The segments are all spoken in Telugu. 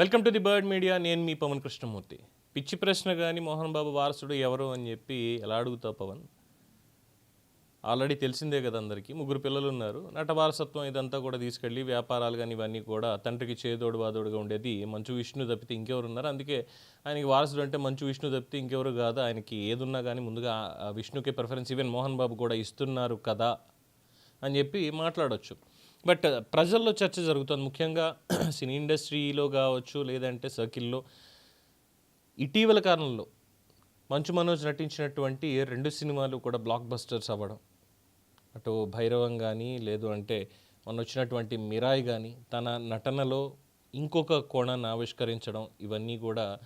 Welcome to the bird media. నేను మీ పవన్ కృష్ణమూర్తి. పిచ్చి ప్రశ్న కానీ మోహన్ బాబు వారసుడు ఎవరు అని చెప్పి ఎలా అడుగుతావు పవన్? ఆల్రెడీ తెలిసిందే కదా అందరికీ. ముగ్గురు పిల్లలు ఉన్నారు. నట వారసత్వం ఇదంతా కూడా తీసుకెళ్ళి వ్యాపారాలు కానీ ఇవన్నీ కూడా తండ్రికి చేదోడు వాదోడుగా ఉండేది మంచు విష్ణు తప్పితే ఇంకెవరు ఉన్నారు? అందుకే ఆయనకి వారసుడు అంటే మంచు విష్ణు తప్పితే ఇంకెవరు కాదు. ఆయనకి ఏదున్నా కానీ ముందుగా విష్ణుకే ప్రిఫరెన్స్ ఈవెన్ మోహన్ బాబు కూడా ఇస్తున్నారు కదా అని చెప్పి మాట్లాడవచ్చు బట్ ప్రజల్లో చర్చ జరుగుతుంది. ముఖ్యంగా సినీ ఇండస్ట్రీలో కావచ్చు లేదంటే సర్కిల్లో. ఇటీవల కాలంలో మంచు మనోజ్ నటించినటువంటి రెండు సినిమాలు కూడా బ్లాక్ బస్టర్స్ అవ్వడం. అటు భైరవం కానీ లేదు అంటే మొన్న వచ్చినటువంటి మిరాయ్ కానీ తన నటనలో ఇంకొక కోణాన్ని ఆవిష్కరించడం ఇవన్నీ కూడా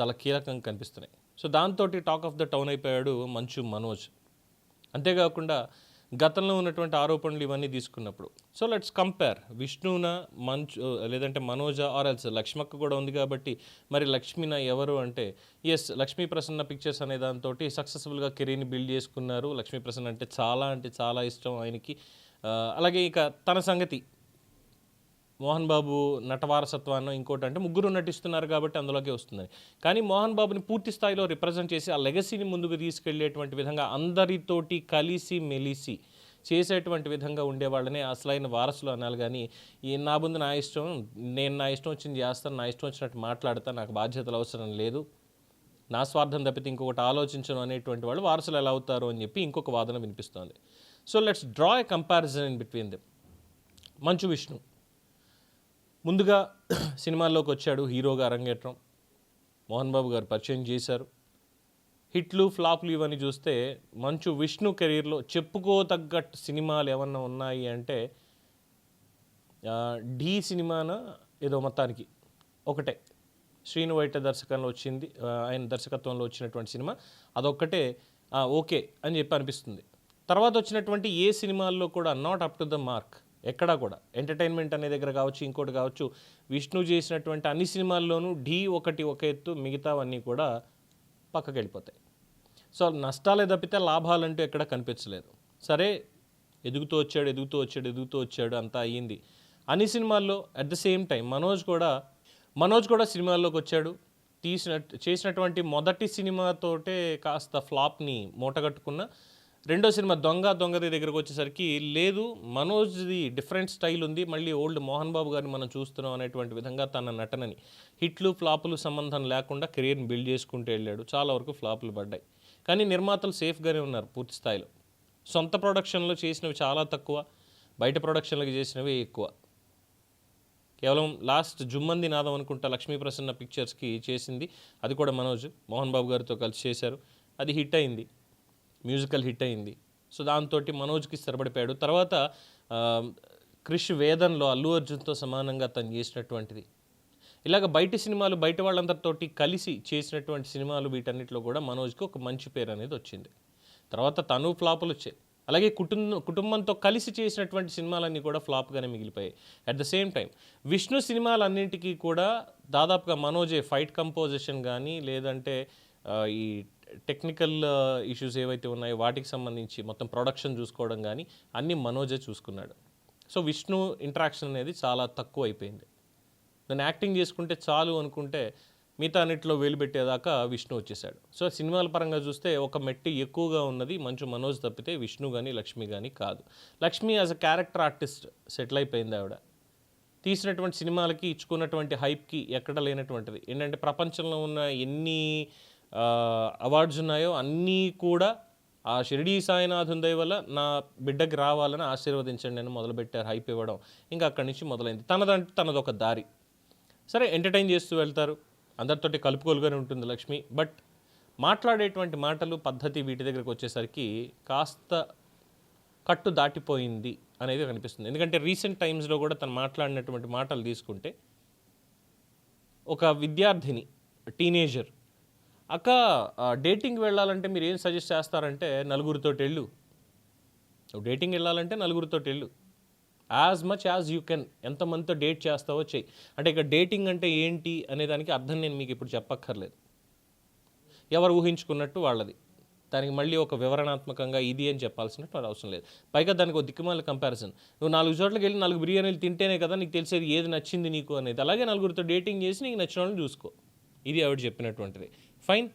చాలా కీలకంగా కనిపిస్తున్నాయి. సో దాంతో టాక్ ఆఫ్ ద టౌన్ అయిపోయాడు మంచు మనోజ్. అంతేకాకుండా గతంలో ఉన్నటువంటి ఆరోపణలు ఇవన్నీ తీసుకున్నప్పుడు. సో లెట్స్ కంపేర్ విష్ణున మంచు లేదంటే మనోజ ఆర్ ఎల్స్ లక్ష్మక్క కూడా ఉంది కాబట్టి మరి లక్ష్మిన ఎవరు అంటే ఎస్ లక్ష్మీ ప్రసన్న పిక్చర్స్ అనే దాంతో సక్సెస్ఫుల్గా కెరీర్ని బిల్డ్ చేసుకున్నారు. లక్ష్మీ ప్రసన్న అంటే చాలా అంటే చాలా ఇష్టం ఆయనకి. Uh, అలాగే ఇక తన సంగతి. మోహన్ బాబు నటవారసత్వాన్ని ఇంకోటి అంటే ముగ్గురు నటిస్తున్నారు కాబట్టి అందులోకి వస్తుంది. కానీ మోహన్ బాబుని పూర్తి స్థాయిలో రిప్రజెంట్ చేసి ఆ లెగసీని ముందుకు తీసుకెళ్ళేటువంటి విధంగా అందరితోటి కలిసి మెలిసి చేసేటువంటి విధంగా ఉండేవాళ్ళనే అసలైన వారసులు అనాలి కానీ ఈ నా ముందు నా ఇష్టం నేను నా ఇష్టం వచ్చింది చేస్తాను నా ఇష్టం వచ్చినట్టు మాట్లాడతాను నాకు బాధ్యతలు అవసరం లేదు నా స్వార్థం తప్పితే ఇంకొకటి ఆలోచించను అనేటువంటి వాళ్ళు వారసులు ఎలా అవుతారు అని చెప్పి ఇంకొక వాదన వినిపిస్తోంది. So let's draw a comparison in between them Manchu Vishnu. ముందుగా సినిమాల్లోకి వచ్చాడు హీరోగా అరంగేట్రం. మోహన్ బాబు గారు పరిచయం చేశారు. హిట్లు ఫ్లాప్లు ఇవన్నీ చూస్తే మంచు విష్ణు కెరీర్లో చెప్పుకోతగ్గ సినిమాలు ఏమన్నా ఉన్నాయి అంటే ఢీ సినిమాన ఏదో మొత్తానికి ఒకటే. శ్రీను వైట దర్శకంలో వచ్చింది ఆయన దర్శకత్వంలో వచ్చినటువంటి సినిమా. అదొక్కటే ఓకే అని చెప్పి అనిపిస్తుంది. తర్వాత వచ్చినటువంటి ఏ సినిమాల్లో కూడా not up to the mark ఎక్కడా కూడా. ఎంటర్టైన్మెంట్ అనే దగ్గర కావచ్చు ఇంకోటి కావచ్చు విష్ణు చేసినటువంటి అన్ని సినిమాల్లోనూ ఢీ ఒకటి ఒక ఎత్తు మిగతావన్నీ కూడా పక్కకి వెళ్ళిపోతాయి సో నష్టాలే తప్పితే లాభాలంటూ ఎక్కడ కనిపించలేదు. సరే ఎదుగుతూ వచ్చాడు ఎదుగుతూ వచ్చాడు ఎదుగుతూ వచ్చాడు అంతా అయ్యింది. అన్ని సినిమాల్లో at the same time Manoj కూడా మనోజ్ కూడా సినిమాల్లోకి వచ్చాడు. తీసిన చేసినటువంటి మొదటి సినిమాతోటే కాస్త ఫ్లాప్ని మూటగట్టుకున్న రెండో సినిమా దొంగ దొంగది దగ్గరకు వచ్చేసరికి లేదు మనోజ్ది డిఫరెంట్ స్టైల్ ఉంది మళ్ళీ ఓల్డ్ మోహన్ బాబు గారిని మనం చూస్తున్నాం అనేటువంటి విధంగా తన నటనని. హిట్లు ఫ్లాపులు సంబంధం లేకుండా కెరీర్ని బిల్డ్ చేసుకుంటూ వెళ్ళాడు. చాలా వరకు ఫ్లాపులు పడ్డాయి. కానీ నిర్మాతలు సేఫ్గానే ఉన్నారు పూర్తి స్థాయిలో. సొంత ప్రొడక్షన్లో చేసినవి చాలా తక్కువ బయట ప్రొడక్షన్లకు చేసినవి ఎక్కువ. కేవలం లాస్ట్ జుమ్మంది నాదం అనుకుంటా లక్ష్మీ ప్రసన్న పిక్చర్స్కి చేసింది అది కూడా మనోజ్ మోహన్ బాబు గారితో కలిసి చేశారు. అది హిట్ అయింది. మ్యూజికల్ హిట్ అయింది. సో దాంతో మనోజ్కి స్థిరపడిపోయాడు తర్వాత క్రిష్ వేదన్లో అల్లు అర్జున్తో సమానంగా తను చేసినటువంటిది. ఇలాగ బయట సినిమాలు బయట వాళ్ళందరితోటి కలిసి చేసినటువంటి సినిమాలు వీటన్నిటిలో కూడా మనోజ్కి ఒక మంచి పేరు అనేది వచ్చింది. తర్వాత తను ఫ్లాపులు వచ్చాయి అలాగే కుటుంబం కుటుంబంతో కలిసి చేసినటువంటి సినిమాలన్నీ కూడా ఫ్లాప్గానే మిగిలిపోయాయి. At the same time Vishnu సినిమాలన్నింటికీ కూడా దాదాపుగా మనోజే ఫైట్ కంపోజిషన్ కానీ లేదంటే ఈ టెక్నికల్ ఇష్యూస్ uh, ఏవైతే ఉన్నాయో వాటికి సంబంధించి మొత్తం ప్రొడక్షన్ చూసుకోవడం కానీ అన్నీ మనోజే చూసుకున్నాడు. సో విష్ణు ఇంట్రాక్షన్ అనేది చాలా తక్కువ అయిపోయింది. నేను యాక్టింగ్ చేసుకుంటే చాలు అనుకుంటే మిగతా అన్నింటిలో వేలు పెట్టేదాకా విష్ణు వచ్చేసాడు. సో సినిమాల పరంగా చూస్తే ఒక మెట్టి ఎక్కువగా ఉన్నది మంచు మనోజ్ తప్పితే విష్ణు కానీ లక్ష్మి కానీ కాదు. Lakshmi as a character artist settle అయిపోయింది ఆవిడ. తీసినటువంటి సినిమాలకి ఇచ్చుకున్నటువంటి హైప్కి ఎక్కడ లేనటువంటిది. ఏంటంటే ప్రపంచంలో ఉన్న ఎన్ని అవార్డ్స్ ఉన్నాయో అన్నీ కూడా ఆ షిరిడీ సాయినాథం దయ వల్ల నా బిడ్డకి రావాలని ఆశీర్వదించండి అని మొదలుపెట్టారు హైప్ ఇవ్వడం. ఇంకా అక్కడి నుంచి మొదలైంది. తనదంటే తనదొక దారి. సరే ఎంటర్టైన్ చేస్తూ వెళ్తారు. అందరితోటి కలుపుకోలుగానే ఉంటుంది లక్ష్మి. బట్ మాట్లాడేటువంటి మాటలు పద్ధతి వీటి దగ్గరకు వచ్చేసరికి కాస్త కట్టు దాటిపోయింది అనేది కనిపిస్తుంది. ఎందుకంటే రీసెంట్ టైమ్స్లో కూడా తను మాట్లాడినటువంటి మాటలు తీసుకుంటే ఒక విద్యార్థిని టీనేజర్ అక్క డేటింగ్ వెళ్ళాలంటే మీరు ఏం సజెస్ట్ చేస్తారంటే నలుగురితో వెళ్ళు నువ్వు డేటింగ్ వెళ్ళాలంటే నలుగురితో వెళ్ళు as much as you can ఎంతమందితో date చేస్తావో చెయ్యి. అంటే ఇక డేటింగ్ అంటే ఏంటి అనే దానికి అర్థం నేను మీకు ఇప్పుడు చెప్పక్కర్లేదు. ఎవరు ఊహించుకున్నట్టు వాళ్ళది. దానికి మళ్ళీ ఒక వివరణాత్మకంగా ఇది అని చెప్పాల్సినట్టు అవసరం లేదు. పైగా దానికి ఒక దిక్కుమాల కంపారిజన్ నువ్వు నాలుగు చోట్లకి వెళ్ళి నాలుగు బిర్యానీలు తింటేనే కదా నీకు తెలిసేది ఏది నచ్చింది నీకు అనేది. అలాగే నలుగురితో డేటింగ్ చేసి నీకు నచ్చిన వాళ్ళని చూసుకో. ఇది ఆవిడ చెప్పినటువంటిది. ఫైన్.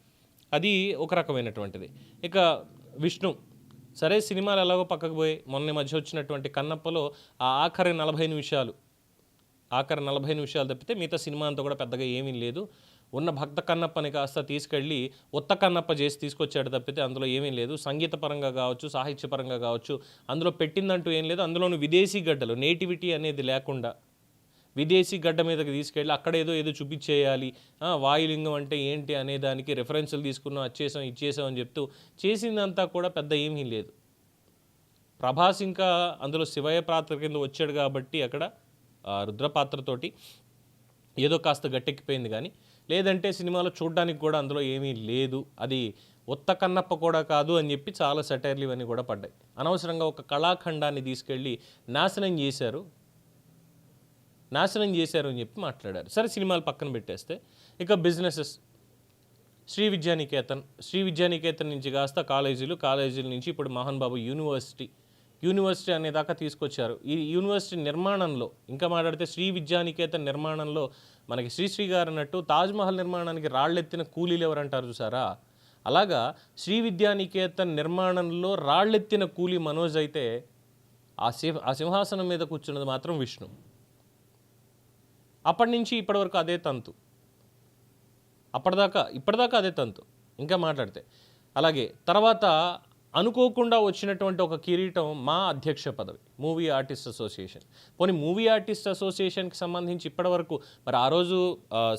అది ఒక రకమైనటువంటిది. ఇక విష్ణు. సరే సినిమాలు ఎలాగో పక్కకు పోయి మొన్న ఈ మధ్య వచ్చినటువంటి కన్నప్పలో ఆ ఆఖరి నలభై నిమిషాలు ఆఖరి నలభై నిమిషాలు తప్పితే మిగతా సినిమా అంతా కూడా పెద్దగా ఏమీ లేదు. ఉన్న భక్త కన్నప్పని కాస్త తీసుకెళ్ళి ఉత్త కన్నప్ప చేసి తీసుకొచ్చాడు తప్పితే అందులో ఏమీ లేదు. సంగీత పరంగా కావచ్చు సాహిత్యపరంగా కావచ్చు అందులో పెట్టిందంటూ ఏం లేదు. అందులోనూ విదేశీ గడ్డలు నేటివిటీ అనేది లేకుండా విదేశీ గడ్డ మీదకి తీసుకెళ్ళి అక్కడ ఏదో ఏదో చూపించేయాలి. వాయులింగం అంటే ఏంటి అనే దానికి రెఫరెన్సులు తీసుకున్నాం వచ్చేసాం ఇచ్చేసాం అని చెప్తూ చేసిందంతా కూడా పెద్ద ఏమీ లేదు. ప్రభాస్ ఇంకా అందులో శివయ్య పాత్ర కింద వచ్చాడు కాబట్టి అక్కడ ఆ, రుద్ర పాత్రతోటి ఏదో కాస్త గట్టెక్కిపోయింది కానీ లేదంటే సినిమాలో చూడడానికి కూడా అందులో ఏమీ లేదు. అది ఉత్త కన్నప్ప కూడా కాదు అని చెప్పి చాలా సెటైర్లు ఇవన్నీ కూడా పడ్డాయి. అనవసరంగా ఒక కళాఖండాన్ని తీసుకెళ్ళి నాశనం చేశారు నాశనం చేశారు అని చెప్పి మాట్లాడారు. సరే సినిమాలు పక్కన పెట్టేస్తే ఇక బిజినెసెస్. శ్రీ విద్యానికేతన్ శ్రీ విద్యానికేతన్ నుంచి కాస్త కాలేజీలు కాలేజీల నుంచి ఇప్పుడు మోహన్ బాబు యూనివర్సిటీ యూనివర్సిటీ అనే దాకా తీసుకొచ్చారు. ఈ యూనివర్సిటీ నిర్మాణంలో ఇంకా మాట్లాడితే శ్రీ విద్యానికేతన్ నిర్మాణంలో మనకి శ్రీశ్రీ గారు అన్నట్టు తాజ్మహల్ నిర్మాణానికి రాళ్ళెత్తిన కూలీలు ఎవరంటారు చూసారా? అలాగా శ్రీ విద్యానికేతన్ నిర్మాణంలో రాళ్ళెత్తిన కూలీ మనోజ్ అయితే ఆ సింహ ఆ సింహాసనం మీద కూర్చున్నది మాత్రం విష్ణు. అప్పటి నుంచి ఇప్పటివరకు అదే తంతు. అప్పటిదాకా ఇప్పటిదాకా అదే తంతు. ఇంకా మాట్లాడితే. అలాగే తర్వాత అనుకోకుండా వచ్చినటువంటి ఒక కిరీటం మా అధ్యక్ష పదవి మూవీ ఆర్టిస్ట్ అసోసియేషన్. పోనీ మూవీ ఆర్టిస్ట్ అసోసియేషన్కి సంబంధించి ఇప్పటివరకు మరి ఆ రోజు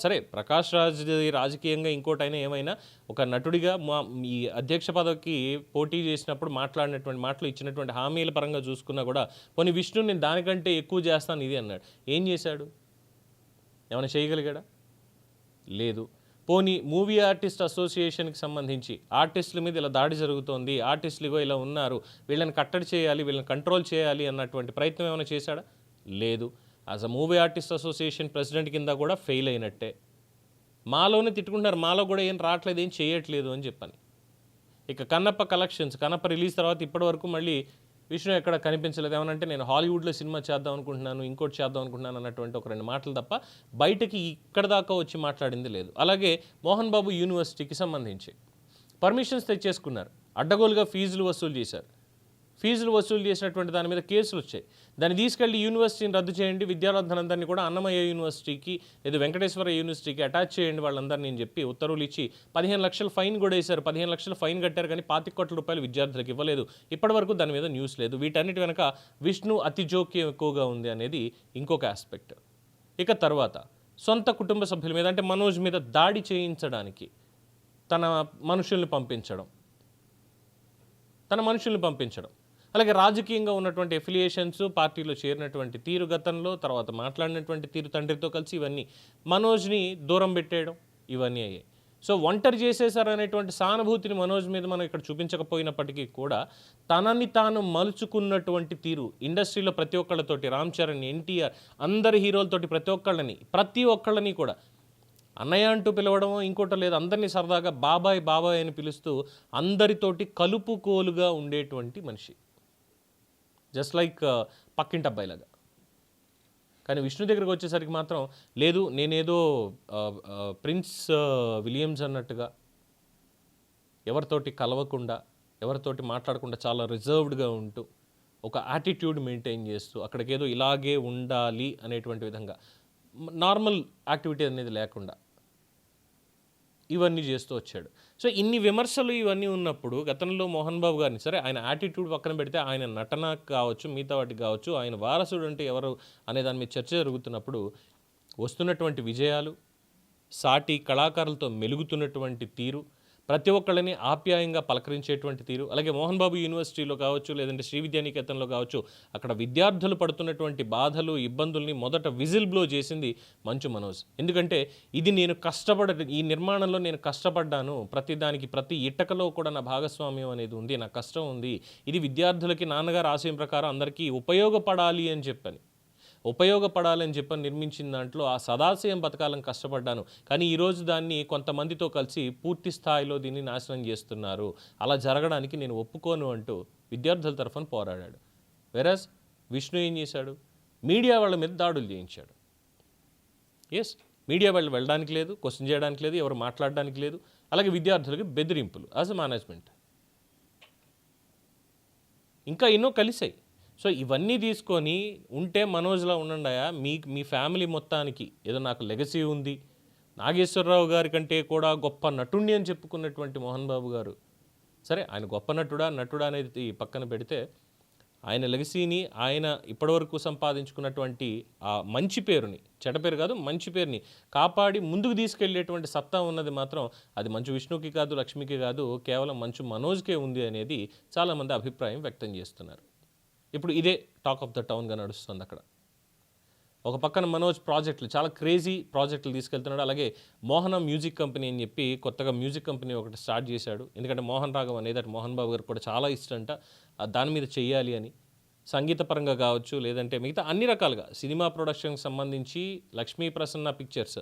సరే ప్రకాష్ రాజ్ రాజకీయంగా ఇంకోటైనా ఏమైనా ఒక నటుడిగా మా ఈ అధ్యక్ష పదవికి పోటీ చేసినప్పుడు మాట్లాడినటువంటి మాటలు ఇచ్చినటువంటి హామీల పరంగా చూసుకున్నా కూడా పోనీ విష్ణు నేను దానికంటే ఎక్కువ చేస్తాను ఇది అన్నాడు. ఏం చేశాడు? ఏమైనా చేయగలిగాడా? లేదు. పోనీ మూవీ ఆర్టిస్ట్ అసోసియేషన్కి సంబంధించి ఆర్టిస్టుల మీద ఇలా దాడి జరుగుతోంది ఆర్టిస్టులుగో ఇలా ఉన్నారు వీళ్ళని కట్టడి చేయాలి వీళ్ళని కంట్రోల్ చేయాలి అన్నటువంటి ప్రయత్నం ఏమైనా చేశాడా? లేదు. As a movie artist association president కింద కూడా ఫెయిల్ అయినట్టే. మాలోనే తిట్టుకుంటున్నారు మాలో కూడా ఏం రావట్లేదు ఏం చేయట్లేదు అని చెప్పని. ఇక కన్నప్ప కలెక్షన్స్ కన్నప్ప రిలీజ్ తర్వాత ఇప్పటివరకు మళ్ళీ విష్ణు ఎక్కడ కనిపించలేదు. ఏమనంటే నేను హాలీవుడ్లో సినిమా చేద్దాం అనుకుంటున్నాను ఇంకోటి చేద్దాం అనుకుంటున్నాను అన్నటువంటి ఒక రెండు మాటలు తప్ప బయటకి ఇక్కడ దాకా వచ్చి మాట్లాడింది లేదు. అలాగే మోహన్ బాబు యూనివర్సిటీకి సంబంధించి పర్మిషన్స్ తెచ్చేసుకున్నారు. అడ్డగోలుగా ఫీజులు వసూలు చేశారు. ఫీజులు వసూలు చేసినటువంటి దాని మీద కేసులు వచ్చాయి. దాన్ని తీసుకెళ్ళి యూనివర్సిటీని రద్దు చేయండి. విద్యార్థులందరినీ కూడా అన్నమయ్య యూనివర్సిటీకి లేదా వెంకటేశ్వర యూనివర్సిటీకి అటాచ్ చేయండి వాళ్ళందరినీ అని చెప్పి ఉత్తర్వులు ఇచ్చి పదిహేను లక్షల ఫైన్ కూడా వేశారు. పదిహేను లక్షల ఫైన్ కట్టారు కానీ పాతిక కోట్ల రూపాయలు విద్యార్థులకు ఇవ్వలేదు. ఇప్పటివరకు దాని మీద న్యూస్ లేదు. వీటన్నిటి వెనక విష్ణు అతి జోక్యం ఎక్కువగా ఉంది అనేది ఇంకొక ఆస్పెక్ట్. ఇక తర్వాత సొంత కుటుంబ సభ్యుల మీద అంటే మనోజ్ మీద దాడి చేయించడానికి తన మనుషుల్ని పంపించడం. తన మనుషుల్ని పంపించడం. అలాగే రాజకీయంగా ఉన్నటువంటి ఎఫిలియేషన్స్ పార్టీలో చేరినటువంటి తీరు గతంలో తర్వాత మాట్లాడినటువంటి తీరు తండ్రితో కలిసి ఇవన్నీ మనోజ్ని దూరం పెట్టేయడం ఇవన్నీ అయ్యాయి. సో ఒంటరి చేసేసారనేటువంటి సానుభూతిని మనోజ్ మీద మనం ఇక్కడ చూపించకపోయినప్పటికీ కూడా తనని తాను మలుచుకున్నటువంటి తీరు ఇండస్ట్రీలో ప్రతి ఒక్కళ్ళతోటి రామ్ చరణ్ ఎన్టీఆర్ అందరి హీరోలతోటి ప్రతి ఒక్కళ్ళని ప్రతి ఒక్కళ్ళని కూడా అన్నయ్య అంటూ పిలవడం ఇంకోటి లేదు అందరినీ సరదాగా బాబాయ్ బాబాయ్ అని పిలుస్తూ అందరితోటి కలుపుకోలుగా ఉండేటువంటి మనిషి. జస్ట్ లైక్ పక్కింటి అబ్బాయిలాగా. కానీ విష్ణు దగ్గరికి వచ్చేసరికి మాత్రం లేదు నేనేదో ప్రిన్స్ విలియమ్స్ అన్నట్టుగా ఎవరితోటి కలవకుండా ఎవరితోటి మాట్లాడకుండా చాలా రిజర్వ్డ్గా ఉంటూ ఒక యాటిట్యూడ్ మెయింటైన్ చేస్తూ అక్కడికి ఏదో ఇలాగే ఉండాలి అనేటువంటి విధంగా నార్మల్ యాక్టివిటీ అనేది లేకుండా ఇవన్నీ చేస్తూ వచ్చాడు. సో ఇన్ని విమర్శలు ఇవన్నీ ఉన్నప్పుడు గతంలో మోహన్ బాబు గారిని సరే ఆయన యాటిట్యూడ్ పక్కన పెడితే ఆయన నటన కావచ్చు మిగతా వాటికి కావచ్చు ఆయన వారసుడు అంటే ఎవరు అనే దాని మీద చర్చ జరుగుతున్నప్పుడు వస్తున్నటువంటి విజయాలు సాటి కళాకారులతో మెలుగుతున్నటువంటి తీరు ప్రతి ఒక్కళ్ళని ఆప్యాయంగా పలకరించేటువంటి తీరు. అలాగే మోహన్ బాబు యూనివర్సిటీలో కావచ్చు లేదంటే శ్రీ విద్యానికేతన్లో కావచ్చు అక్కడ విద్యార్థులు పడుతున్నటువంటి బాధలు ఇబ్బందుల్ని మొదట విజిల్ బ్లో చేసింది మంచు మనోజ్. ఎందుకంటే ఇది నేను కష్టపడ ఈ నిర్మాణంలో నేను కష్టపడ్డాను. ప్రతి దానికి ప్రతి ఇటకలో కూడా నా భాగస్వామ్యం అనేది ఉంది నా కష్టం ఉంది. ఇది విద్యార్థులకి నాన్నగారు ఆశయం ప్రకారం అందరికీ ఉపయోగపడాలి అని చెప్పని. ఉపయోగపడాలని చెప్పి నిర్మించిన దాంట్లో ఆ సదాశయం బతకాలని కష్టపడ్డాను. కానీ ఈరోజు దాన్ని కొంతమందితో కలిసి పూర్తి స్థాయిలో దీన్ని నాశనం చేస్తున్నారు. అలా జరగడానికి నేను ఒప్పుకోను అంటూ విద్యార్థుల తరఫున పోరాడాడు. వెరాజ్ విష్ణు ఏం చేశాడు? మీడియా వాళ్ళ మీద దాడులు చేయించాడు. ఎస్ మీడియా వాళ్ళు వెళ్ళడానికి లేదు క్వశ్చన్ చేయడానికి లేదు ఎవరు మాట్లాడడానికి లేదు. అలాగే విద్యార్థులకి బెదిరింపులు యాజ్ అ మేనేజ్మెంట్. ఇంకా ఎన్నో కలిసాయి సో ఇవన్నీ తీసుకొని ఉంటే మనోజ్లా ఉండండియా మీ మీ ఫ్యామిలీ మొత్తానికి ఏదో నాకు లెగసీ ఉంది. నాగేశ్వరరావు గారి కంటే కూడా గొప్ప నటుణ్ణి అని చెప్పుకున్నటువంటి మోహన్ బాబు గారు. సరే ఆయన గొప్ప నటుడా నటుడా అనేది పక్కన పెడితే ఆయన లెగసీని ఆయన ఇప్పటివరకు సంపాదించుకున్నటువంటి ఆ మంచి పేరుని చెడ పేరు కాదు మంచి పేరుని కాపాడి ముందుకు తీసుకెళ్ళేటువంటి సత్తా ఉన్నది మాత్రం అది మంచు విష్ణుకి కాదు లక్ష్మికి కాదు కేవలం మంచు మనోజ్కే ఉంది అనేది చాలామంది అభిప్రాయం వ్యక్తం చేస్తున్నారు. ఇప్పుడు ఇదే టాక్ ఆఫ్ ద టౌన్గా నడుస్తుంది అక్కడ. ఒక పక్కన మనోజ్ ప్రాజెక్టులు చాలా క్రేజీ ప్రాజెక్టులు తీసుకెళ్తున్నాడు. అలాగే మోహన మ్యూజిక్ కంపెనీ అని చెప్పి కొత్తగా మ్యూజిక్ కంపెనీ ఒకటి స్టార్ట్ చేశాడు. ఎందుకంటే మోహన్ రాఘవ్ అనేది అటు మోహన్ బాబు గారు కూడా చాలా ఇష్టంట. దాని మీద చెయ్యాలి అని. సంగీతపరంగా కావచ్చు లేదంటే మిగతా అన్ని రకాలుగా. సినిమా ప్రొడక్షన్కి సంబంధించి లక్ష్మీ ప్రసన్న పిక్చర్స్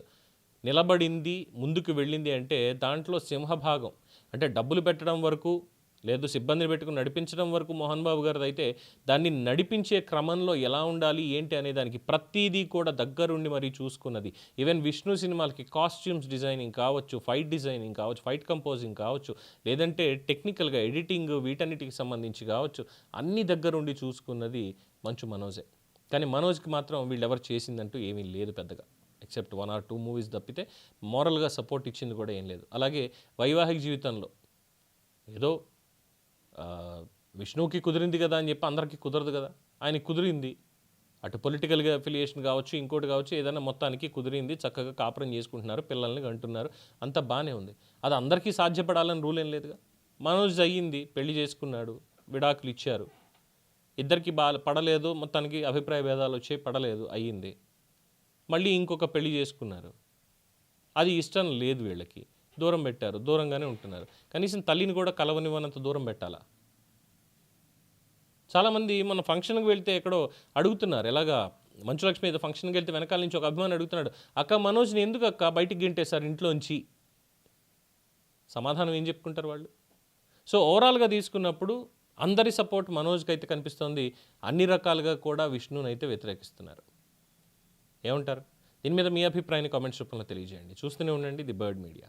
నిలబడింది ముందుకు వెళ్ళింది అంటే దాంట్లో సింహభాగం. అంటే డబ్బులు పెట్టడం వరకు లేదు సిబ్బందిని పెట్టుకుని నడిపించడం వరకు మోహన్ బాబు గారిది అయితే దాన్ని నడిపించే క్రమంలో ఎలా ఉండాలి ఏంటి అనే దానికి ప్రతిదీ కూడా దగ్గరుండి మరీ చూసుకున్నది. ఈవెన్ విష్ణు సినిమాలకి కాస్ట్యూమ్స్ డిజైనింగ్ కావచ్చు ఫైట్ డిజైనింగ్ కావచ్చు ఫైట్ కంపోజింగ్ కావచ్చు లేదంటే టెక్నికల్గా ఎడిటింగ్ వీటన్నిటికి సంబంధించి కావచ్చు అన్ని దగ్గరుండి చూసుకున్నది మంచు మనోజే. కానీ మనోజ్కి మాత్రం వీళ్ళెవరు చేసిందంటూ ఏమీ లేదు పెద్దగా. Except one or two movies తప్పితే మోరల్గా సపోర్ట్ ఇచ్చింది కూడా ఏం లేదు. అలాగే వైవాహిక జీవితంలో ఏదో విష్ణువుకి కుదిరింది కదా అని చెప్పి అందరికీ కుదరదు కదా. ఆయనకి కుదిరింది. అటు పొలిటికల్గా అఫిలియేషన్ కావచ్చు ఇంకోటి కావచ్చు ఏదైనా మొత్తానికి కుదిరింది చక్కగా కాపురం చేసుకుంటున్నారు పిల్లల్ని అంటున్నారు అంతా బాగానే ఉంది. అది అందరికీ సాధ్యపడాలని రూల్ ఏం లేదుగా. మనోజ్ అయ్యింది పెళ్ళి చేసుకున్నాడు విడాకులు ఇచ్చారు. ఇద్దరికి బా పడలేదు మొత్తానికి అభిప్రాయ భేదాలు వచ్చాయి పడలేదు అయ్యింది. మళ్ళీ ఇంకొక పెళ్ళి చేసుకున్నారు. అది ఇష్టం లేదు వీళ్ళకి. దూరం పెట్టారు దూరంగానే ఉంటున్నారు. కనీసం తల్లిని కూడా కలవనివ్వనంత దూరం పెట్టాలా? చాలామంది మన ఫంక్షన్కి వెళ్తే ఎక్కడో అడుగుతున్నారు ఎలాగా? మంచు లక్ష్మి ఏదో ఫంక్షన్కి వెళ్తే వెనకాల నుంచి ఒక అభిమాని అడుగుతున్నాడు అక్క మనోజ్ని ఎందుకు అక్క బయటికి గింటేశారు ఇంట్లోంచి? సమాధానం ఏం చెప్పుకుంటారు వాళ్ళు? సో ఓవరాల్గా తీసుకున్నప్పుడు అందరి సపోర్ట్ మనోజ్కి అయితే కనిపిస్తోంది. అన్ని రకాలుగా కూడా విష్ణుని అయితే వ్యతిరేకిస్తున్నారు. ఏమంటారు? దీని మీద మీ అభిప్రాయాన్ని కామెంట్స్ రూపంలో తెలియజేయండి. చూస్తూనే ఉండండి ది బర్డ్ మీడియా.